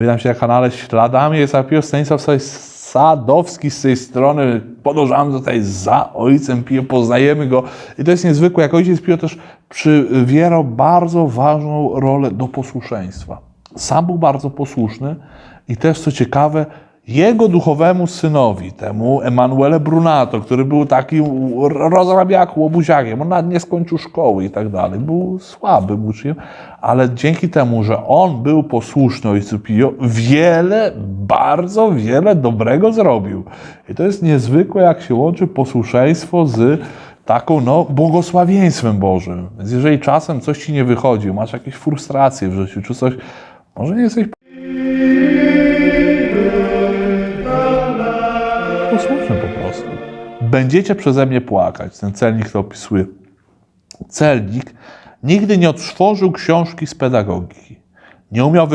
Witam się na kanale Śladami Ejca Stanisław Sadowski z tej strony. Podążamy tutaj za ojcem Pio, poznajemy go. I to jest niezwykłe, jak ojciec Pio też przywierał bardzo ważną rolę do posłuszeństwa. Sam był bardzo posłuszny i też co ciekawe, jego duchowemu synowi, temu Emanuele Brunato, który był takim rozrabiaku, łobuziakiem, on nawet nie skończył szkoły i tak dalej, był słabym uczniem, ale dzięki temu, że on był posłuszny ojcu Pio, wiele, bardzo wiele dobrego zrobił. I to jest niezwykłe, jak się łączy posłuszeństwo z taką, no, błogosławieństwem Bożym. Więc jeżeli czasem coś ci nie wychodzi, masz jakieś frustracje w życiu, czy coś, może nie jesteś Będziecie przeze mnie płakać. Ten celnik to opisuje. Celnik nigdy nie otworzył książki z pedagogiki. Nie umiał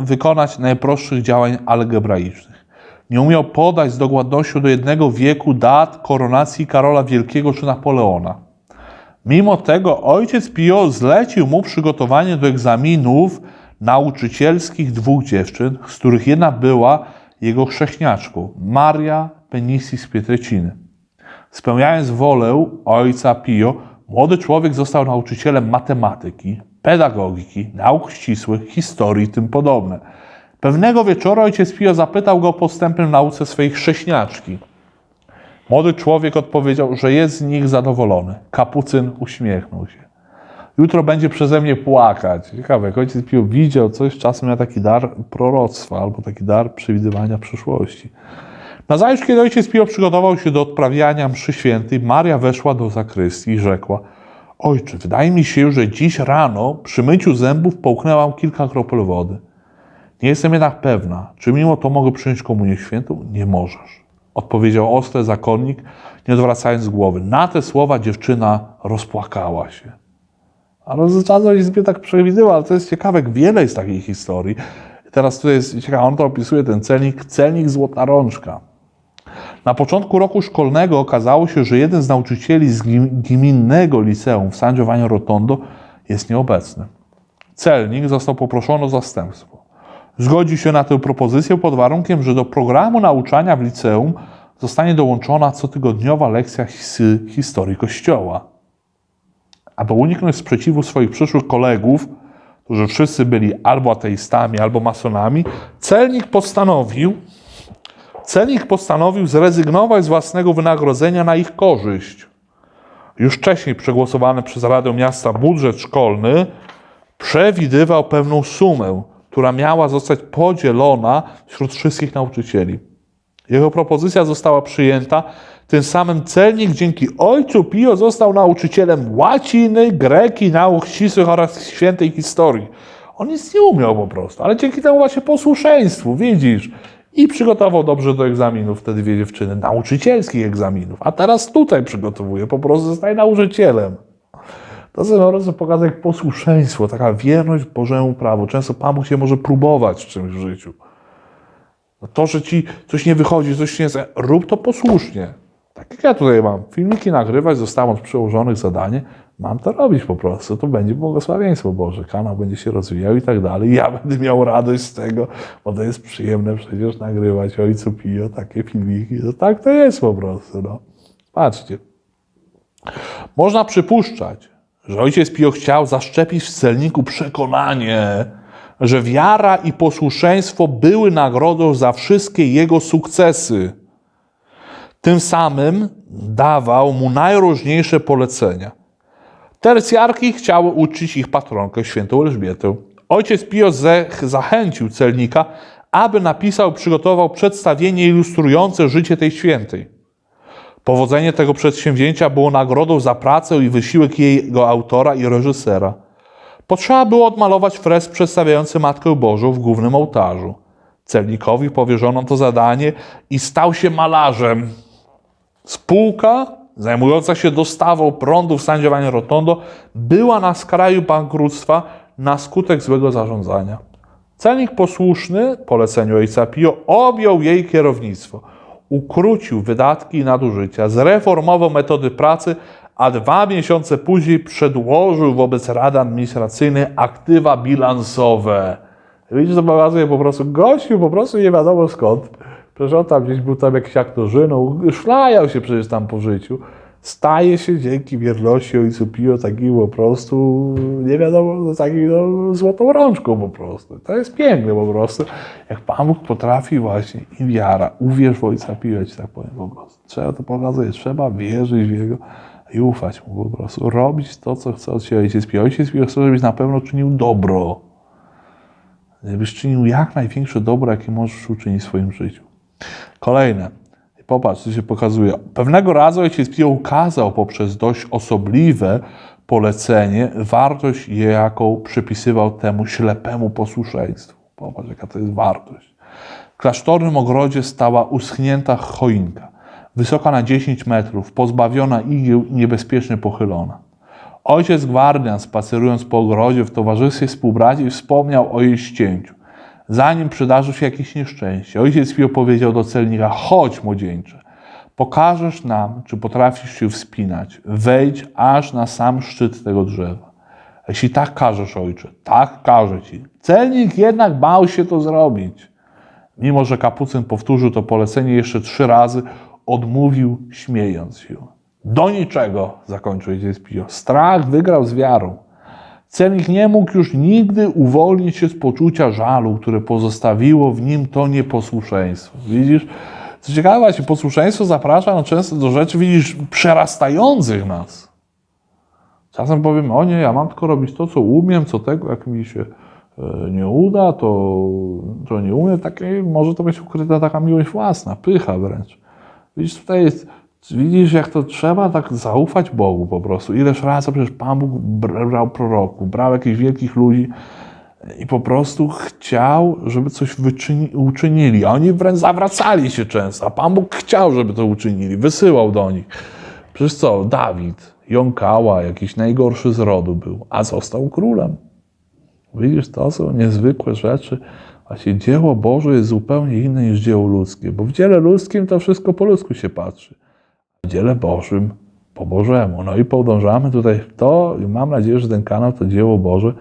wykonać najprostszych działań algebraicznych. Nie umiał podać z dokładnością do jednego wieku dat koronacji Karola Wielkiego czy Napoleona. Mimo tego ojciec Pio zlecił mu przygotowanie do egzaminów nauczycielskich dwóch dziewczyn, z których jedna była jego chrześniaczką, Maria Penisis Pietreciny. Spełniając wolę ojca Pio, młody człowiek został nauczycielem matematyki, pedagogiki, nauk ścisłych, historii i tym podobne. Pewnego wieczoru ojciec Pio zapytał go o postępem w nauce swojej chrześniaczki. Młody człowiek odpowiedział, że jest z nich zadowolony. Kapucyn uśmiechnął się. Jutro będzie przeze mnie płakać. Ciekawe, jak ojciec Pio widział coś, czasem miał taki dar proroctwa albo taki dar przewidywania przyszłości. Nazajutrz, kiedy ojciec Pio przygotował się do odprawiania mszy świętej, Maria weszła do zakrystii i rzekła Ojcze, wydaje mi się, że dziś rano przy myciu zębów połknęłam kilka kropel wody. Nie jestem jednak pewna, czy mimo to mogę przyjąć komunię świętą? Nie możesz. Odpowiedział ostry zakonnik, nie odwracając głowy. Na te słowa dziewczyna rozpłakała się. Czasem się sobie tak przewidywał, ale to jest ciekawe, wiele jest takich historii. Teraz tutaj jest ciekawe, on to opisuje, ten celnik, celnik Złota Rączka. Na początku roku szkolnego okazało się, że jeden z nauczycieli z gmin- gminnego liceum w San Giovanni Rotondo jest nieobecny. Celnik został poproszony o zastępstwo. Zgodził się na tę propozycję pod warunkiem, że do programu nauczania w liceum zostanie dołączona cotygodniowa lekcja his- historii Kościoła. Aby uniknąć sprzeciwu swoich przyszłych kolegów, którzy wszyscy byli albo ateistami, albo masonami, celnik postanowił, celnik postanowił zrezygnować z własnego wynagrodzenia na ich korzyść. Już wcześniej przegłosowany przez Radę Miasta budżet szkolny przewidywał pewną sumę, która miała zostać podzielona wśród wszystkich nauczycieli. Jego propozycja została przyjęta. Tym samym celnik dzięki ojcu Pio został nauczycielem łaciny, greki, nauk ścisłych oraz świętej historii. On nic nie umiał po prostu, ale dzięki temu właśnie posłuszeństwu, widzisz, i przygotował dobrze do egzaminów wtedy dwie dziewczyny, nauczycielskich egzaminów, a teraz tutaj przygotowuje, po prostu zostaje nauczycielem. To sobie po prostu pokazać jak posłuszeństwo, taka wierność Bożemu prawu. Często Pan Bóg się może próbować w czymś w życiu. No to, że ci coś nie wychodzi, coś nie chce, rób to posłusznie. Tak jak ja tutaj mam, filmiki nagrywać, zostałem od przełożonych zadanie, mam to robić po prostu, to będzie błogosławieństwo Boże, kanał będzie się rozwijał i tak dalej. Ja będę miał radość z tego, bo to jest przyjemne przecież nagrywać Ojcu Pio takie filmiki. No tak to jest po prostu, no. Patrzcie. Można przypuszczać, że ojciec Pio chciał zaszczepić w celniku przekonanie, że wiara i posłuszeństwo były nagrodą za wszystkie jego sukcesy. Tym samym dawał mu najróżniejsze polecenia. Tercjarki chciały uczyć ich patronkę, świętą Elżbietę. Ojciec Pio zachęcił celnika, aby napisał, przygotował przedstawienie ilustrujące życie tej świętej. Powodzenie tego przedsięwzięcia było nagrodą za pracę i wysiłek jego autora i reżysera. Potrzeba było odmalować fresk przedstawiający Matkę Bożą w głównym ołtarzu. Celnikowi powierzono to zadanie i stał się malarzem. Spółka zajmująca się dostawą prądu w San Giovanni Rotondo była na skraju bankructwa na skutek złego zarządzania. Celnik posłuszny poleceniu ojca Pio objął jej kierownictwo. Ukrócił wydatki i nadużycia, zreformował metody pracy, a dwa miesiące później przedłożył wobec Rady Administracyjnej aktywa bilansowe. Widzisz, to pokazuje po prostu gościu, po prostu nie wiadomo skąd. Przecież on tam gdzieś był tam jakiś aktorzyną, szlajał się przecież tam po życiu. Staje się dzięki wierności ojcu Pio takim po prostu, nie wiadomo, no, takim no, złotą rączką po prostu. To jest piękne po prostu. Jak Pan Bóg potrafi właśnie i wiara, uwierz w ojca Pio, ci tak powiem po prostu. Trzeba to pokazuje, trzeba wierzyć w Jego i ufać Mu po prostu. Robić to, co chce od Ciebie ojciec Pio. Ojciec Pio chce, żebyś na pewno czynił dobro. Żebyś czynił jak największe dobro, jakie możesz uczynić w swoim życiu. Kolejne. Popatrz, co się pokazuje. Pewnego razu ojciec Pio ukazał poprzez dość osobliwe polecenie wartość, jaką przypisywał temu ślepemu posłuszeństwu. Popatrz, jaka to jest wartość. W klasztornym ogrodzie stała uschnięta choinka, wysoka na 10 metrów, pozbawiona igieł i niebezpiecznie pochylona. Ojciec gwardian, spacerując po ogrodzie w towarzystwie współbraci, wspomniał o jej ścięciu. Zanim przydarzył się jakieś nieszczęście, ojciec Pio powiedział do celnika: Chodź, młodzieńcze, pokażesz nam, czy potrafisz się wspinać. Wejdź aż na sam szczyt tego drzewa. Jeśli tak każesz, ojcze, tak każę ci. Celnik jednak bał się to zrobić. Mimo, że kapucyn powtórzył to polecenie jeszcze trzy razy, odmówił, śmiejąc się. Do niczego, zakończył ojciec Pio. Strach wygrał z wiarą. Celnik nie mógł już nigdy uwolnić się z poczucia żalu, które pozostawiło w nim to nieposłuszeństwo. Widzisz? Co ciekawe, właśnie posłuszeństwo zaprasza no często do rzeczy, widzisz, przerastających nas. Czasem powiem, o nie, ja mam tylko robić to, co umiem, co tego, jak mi się e, nie uda, to, to nie umiem. Takie, może to być ukryta taka miłość własna, pycha wręcz. Widzisz, tutaj jest, widzisz, jak to trzeba tak zaufać Bogu po prostu. Ileż razy przecież Pan Bóg brał proroków, brał jakichś wielkich ludzi i po prostu chciał, żeby coś wyczyni, uczynili. A oni wręcz zawracali się często, a Pan Bóg chciał, żeby to uczynili, wysyłał do nich. Przecież co, Dawid, jąkała, jakiś najgorszy z rodu był, a został królem. Widzisz, to są niezwykłe rzeczy. Właśnie dzieło Boże jest zupełnie inne niż dzieło ludzkie, bo w dziele ludzkim to wszystko po ludzku się patrzy, dziele Bożym po Bożemu. No i podążamy tutaj w to i mam nadzieję, że ten kanał to dzieło Boże,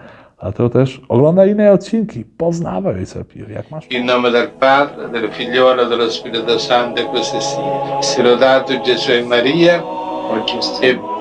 dlatego też oglądaj inne odcinki, poznawaj Ojca Pio, jak masz In nome del Padre, del Figliolo e dello Spirito Santo, e così sia. Sia lodato Gesù e Maria, perché sempre